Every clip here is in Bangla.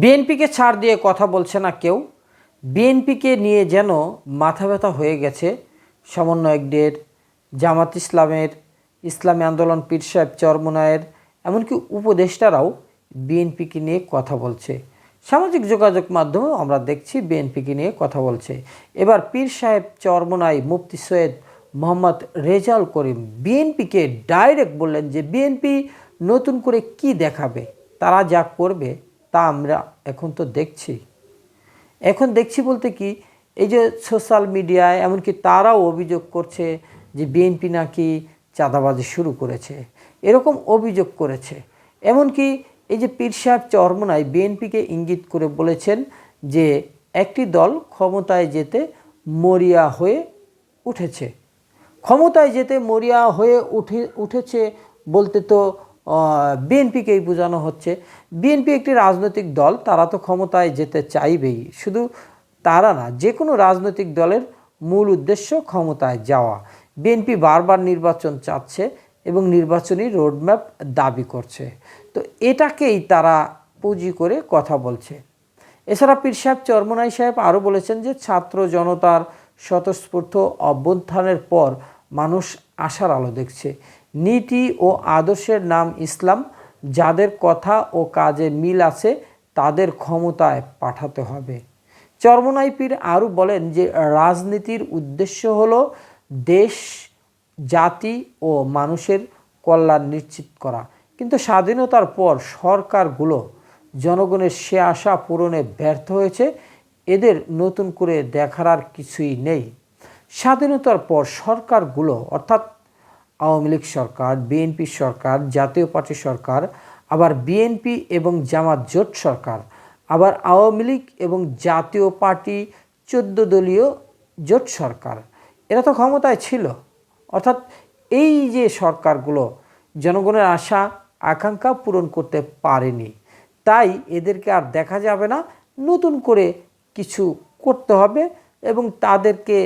বিএনপিকে ছাড় দিয়ে কথা বলছে না কেউ। বিএনপিকে নিয়ে যেন মাথা ব্যথা হয়ে গেছে সমন্বয়কদের, জামাত ইসলামের, ইসলামী আন্দোলন পীর সাহেব চরমনায়ের, এমনকি উপদেষ্টারাও বিএনপিকে নিয়ে কথা বলছে। সামাজিক যোগাযোগ মাধ্যমেও আমরা দেখছি বিএনপিকে নিয়ে কথা বলছে। এবার পীর সাহেব চরমনাই মুফতি সৈয়দ মোহাম্মদ রেজাল করিম বিএনপিকে ডাইরেক্ট বললেন যে, বিএনপি নতুন করে কি দেখাবে? তারা যা করবে তা আমরা এখন তো দেখছি। এখন দেখছি বলতে কি, এই যে সোশ্যাল মিডিয়ায় এমনকি তারাও অভিযোগ করছে যে বিএনপি নাকি চাঁদাবাজি শুরু করেছে। এরকম অভিযোগ করেছে। এমনকি এই যে পীর সাহেব চরমনায় বিএনপিকে ইঙ্গিত করে বলেছেন যে একটি দল ক্ষমতায় যেতে মরিয়া হয়ে উঠেছে। ক্ষমতায় যেতে মরিয়া হয়ে উঠে, উঠেছে বলতে তো বিএনপিকেই বোঝানো হচ্ছে। বিএনপি একটি রাজনৈতিক দল, তারা তো ক্ষমতায় যেতে চাইবেই। শুধু তারা না যে কোনো রাজনৈতিক দলের মূল উদ্দেশ্য ক্ষমতায় যাওয়া। বিএনপি বারবার নির্বাচন চাচ্ছে এবং নির্বাচনী রোডম্যাপ দাবি করছে। তো এটাকেই তারা পুঁজি করে কথা বলছে। এছাড়া পীর সাহেব চরমনাই সাহেব আরও বলেছেন যে, ছাত্র জনতার স্বতঃস্ফূর্ত অভ্যুত্থানের পর মানুষ আশার আলো দেখছে। নীতি ও আদর্শের নাম ইসলাম, যাদের কথা ও কাজে মিল আছে, তাদের ক্ষমতায় পাঠাতে হবে। চরমনাই পীর আরও বলেন যে, রাজনীতির উদ্দেশ্য হলো দেশ, জাতি ও মানুষের কল্যাণ নিশ্চিত করা। কিন্তু স্বাধীনতার পর সরকারগুলো জনগণের সে আশা পূরণে ব্যর্থ হয়েছে, এদের নতুন করে দেখার আর কিছুই নেই। স্বাধীনতার পর সরকারগুলো, অর্থাৎ আওয়ামী লীগ সরকার বিএনপি সরকার, জাতীয় পার্টি সরকার, আবার বিএনপি এবং জামাত জোট সরকার, আবার আওয়ামী লীগ এবং জাতীয় পার্টি চোদ্দ দলীয় জোট সরকার। এরা তো ক্ষমতায় ছিল। অর্থাৎ এই যে সরকারগুলো, জনগণের আশা, আকাঙ্ক্ষা পূরণ করতে পারেনি। তাই এদেরকে আর দেখা যাবে না। নতুন করে কিছু করতে হবে এবং তাদেরকে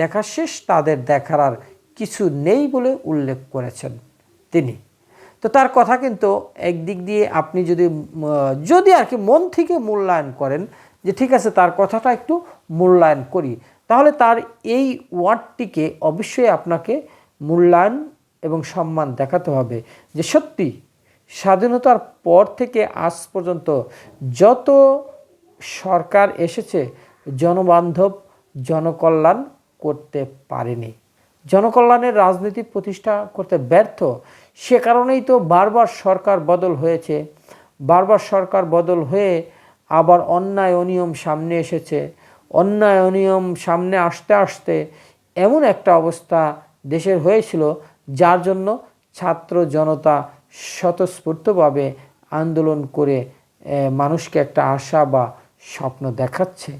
দেখা শেষ, তাদের দেখার আর কিছু নেই বলে উল্লেখ করেছেন তিনি। তো তার কথা কিন্তু একদিক দিয়ে আপনি যদি যদি আর কি মন থেকে মূল্যায়ন করেন যে ঠিক আছে তার কথাটা একটু মূল্যায়ন করি, তাহলে তার এই ওয়ার্ডটিকে অবশ্যই আপনাকে মূল্যায়ন এবং সম্মান দেখাতে হবে যে সত্যি স্বাধীনতার পর থেকে আজ পর্যন্ত যত সরকার এসেছে, জনবান্ধব, জনকল্যাণ করতে পারেনি। জনকল্যাণের রাজনীতি প্রতিষ্ঠা করতে ব্যর্থ, সে কারণেই তো বারবার সরকার বদল হয়েছে। বারবার সরকার বদল হয়ে আবার অন্যায় অনিয়ম সামনে এসেছে। অন্যায় অনিয়ম সামনে আসতে আসতে এমন একটা অবস্থা দেশের হয়েছিল, যার জন্য ছাত্র জনতা স্বতঃস্ফূর্তভাবে আন্দোলন করে মানুষকে একটা আশা বা স্বপ্ন দেখাচ্ছে।